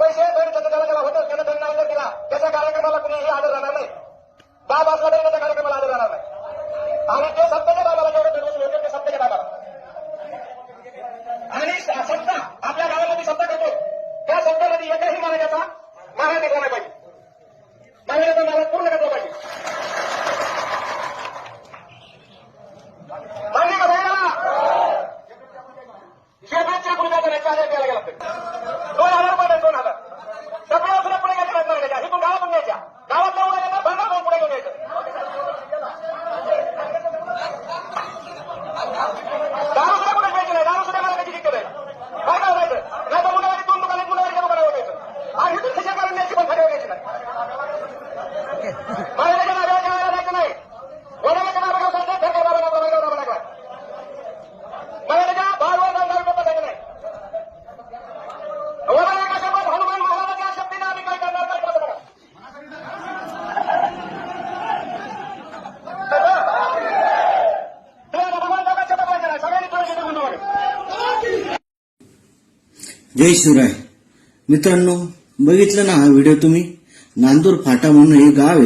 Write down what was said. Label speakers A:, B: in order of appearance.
A: पैसे जनतेला केला होतं त्यानं त्यांना आदर केला. त्याच्या कार्यक्रमाला कुणीही आदर राहणार नाही. बाब असला तरी त्याच्या कार्यक्रमाला आदर राहणार नाही. आणि ते सत्तेच्या बाबाला जेवढे दरवर्षी होते ते सत्तेच्या बाबाला. आणि सत्ता आपल्या गावामध्ये सत्ता करतो. त्या सत्तेमध्ये एकही मान्यतेचा मागा निघला नाही पाहिजे. मान्यतेचा मागा पूर्ण करतो पाहिजे. मान्य कसं आहे ना शेताच्या गेला
B: जय शिवराय. मित्रांनो बघितलं ना हा व्हिडिओ तुम्ही? नांदूर फाटा म्हणून हे गाव आहे.